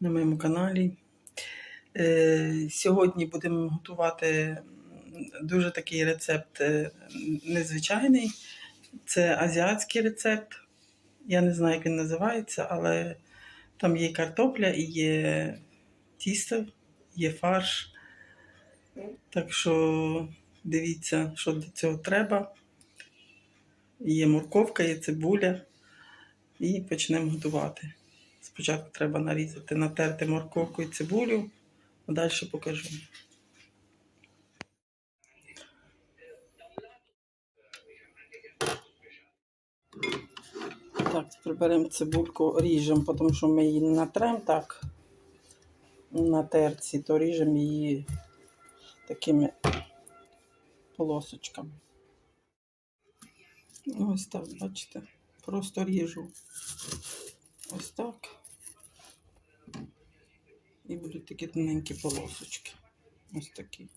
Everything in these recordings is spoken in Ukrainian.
на моєму каналі. Е, Сьогодні будемо готувати дуже такий рецепт е, незвичайний. Це азіатський рецепт. Я не знаю, як він називається, але там є картопля і є тісто, є фарш. Так що дивіться, що для цього треба. Є морковка, є цибуля. І почнемо готувати. Спочатку треба нарізати, натерти морковку і цибулю, а далі покажу. Так, приберемо цибульку, ріжемо, тому що ми її не натремо так на терці, то ріжемо її такими полосочками. Ось так, бачите, просто ріжу. Ось так. І будуть такі тоненькі полосочки. Ось такі.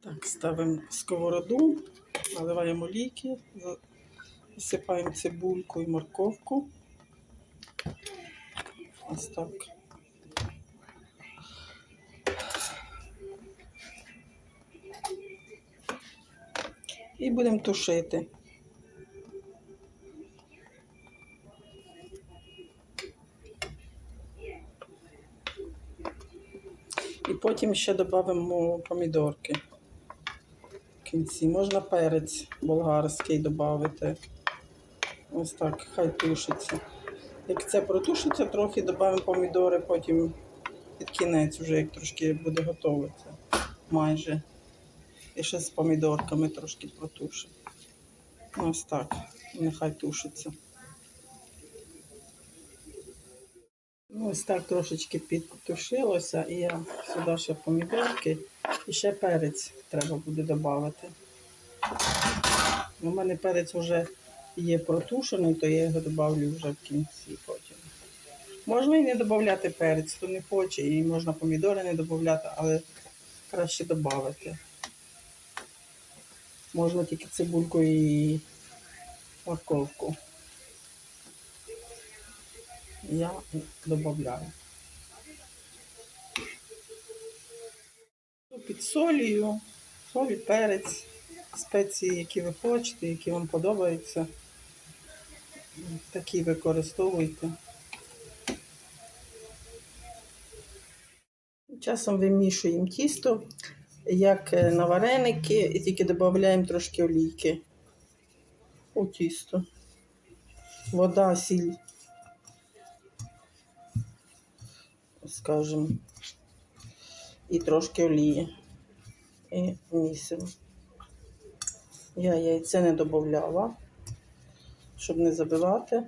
Так, ставимо сковороду, наливаємо олійки, засипаємо цибульку і морковку. Ось так. І будемо тушити. Потім ще додамо помідорки. В кінці можна перець болгарський додати. Ось так, хай тушиться. Як це протушиться, трохи додамо помідори, потім під кінець, вже як трошки буде готово це майже. І ще з помідорками трошки протушимо. Ось так, нехай тушиться. Ну, Ось так трошечки підтушилося, і я сюди ще помідорки і ще перець треба буде додати. У мене перець вже є протушений, то я його додавлю вже в кінці потім. Можна і не додати перець, хто не хоче, і можна помідори не додати, але краще додати. Можна тільки цибульку і морковку. Я додаю. Під солію, солі, перець, спеції, які ви хочете, які вам подобаються. Такі використовуйте. Часом вимішуємо тісто, як на вареники, і тільки додаємо трошки олійки у тісто. Вода, сіль. Скажімо, і трошки олії. І місимо. Я яйце не додавала, щоб не забивати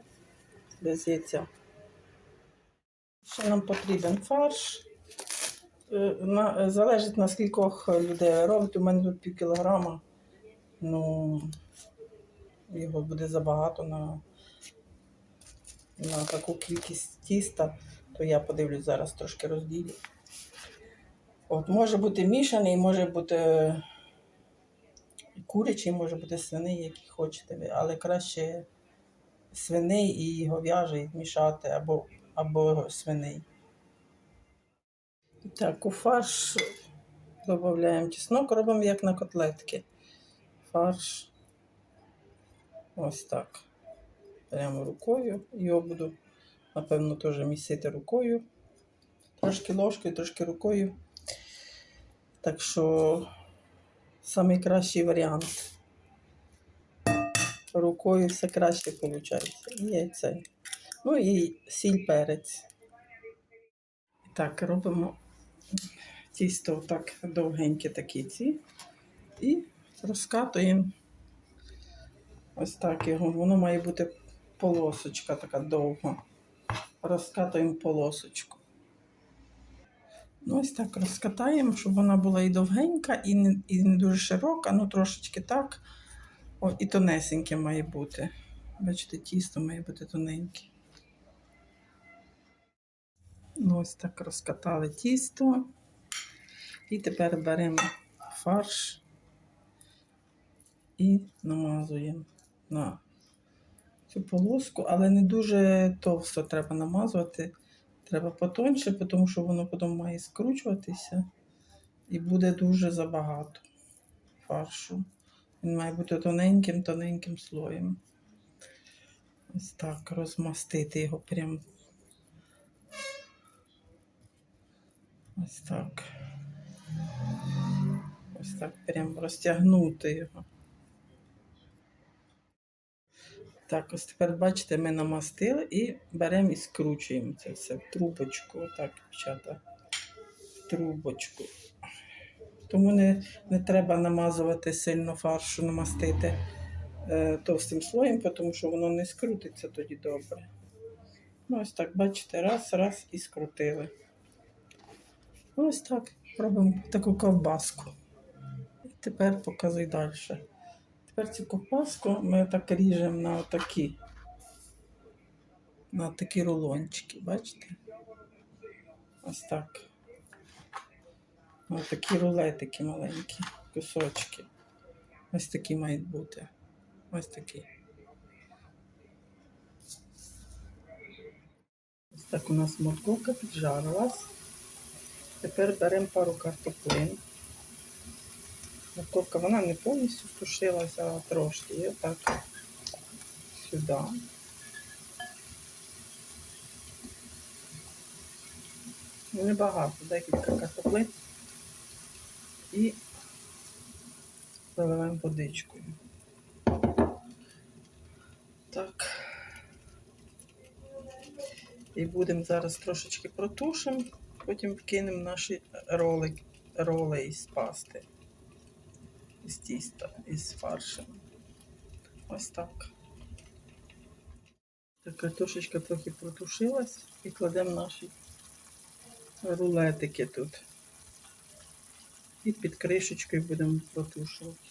без яйця. Ще нам потрібен фарш. Е, залежить на скількох людей робить. У мене тут пів кілограма. Ну, його буде забагато на, на таку кількість тіста то я подивлюсь зараз трошки розділю. От, може бути мішаний, може бути курячий, може бути свиний, який хочете але краще свиний і говяжий мішати або, або свиний. Так, у фарш додаємо чеснок, робимо як на котлетки. Фарш. Ось так. Прямо рукою його буду Напевно, теж місити рукою. Трошки ложкою, трошки рукою. Так що найкращий варіант. Рукою все краще виходить. Яйце. Ну і сіль перець. Так, робимо тісто так довгенькі такі ці. І розкатуємо ось так його. Воно має бути полосочка така довга розкатуємо полосочку. Ну, Ось так розкатаємо, щоб вона була і довгенька, і не і не дуже широка, ну трошечки так. О, І тонесеньке має бути. Бачите, тісто має бути тоненьке. Ну, Ось так розкатали тісто. І тепер беремо фарш і намазуємо на цю полоску, але не дуже товсто треба намазувати. Треба потоньше, тому що воно потім має скручуватися і буде дуже забагато фаршу. Він має бути тоненьким, тоненьким слоєм. Ось так розмастити його прям. Ось так. Ось так прям розтягнути його. Так, ось тепер бачите, ми намастили і беремо і скручуємо це все в трубочку. Отак, дівчата. В трубочку. Тому не, не треба намазувати сильно фаршу, намастити е, товстим слоєм, тому що воно не скрутиться тоді добре. Ну, ось так, бачите, раз, раз і скрутили. Ось так. Робимо таку ковбаску. І тепер показуй далі. Цю ковбаску ми так ріжемо на такі, на такі рулончики, бачите? Ось так. Ось такі рулетики маленькі, кусочки. Ось такі мають бути. Ось такі. Ось так у нас морковка піджарилась. Тепер беремо пару картоплин. Морковка вона не повністю тушилася, а трошки. І отак сюди. Ну, Небагато, декілька картоплин. І заливаємо водичкою. Так. І будемо зараз трошечки протушимо, потім вкинемо наші роли, роли із пасти, із тіста, із фаршем. Ось так. Так, картошечка трохи протушилась і кладемо наші рулетики тут. І під кришечкою будемо протушувати.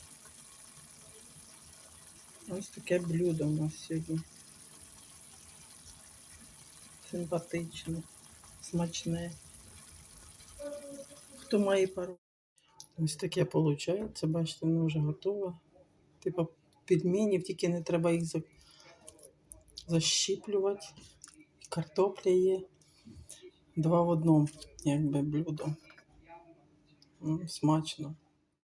Ось таке блюдо у нас сьогодні. Симпатичне, смачне. Хто має пару? Ось таке виходить. Бачите, воно вже готове. Типа підмінів, тільки не треба їх за- защіплювати. Картопля є. Два в одному, якби блюдо. Смачно.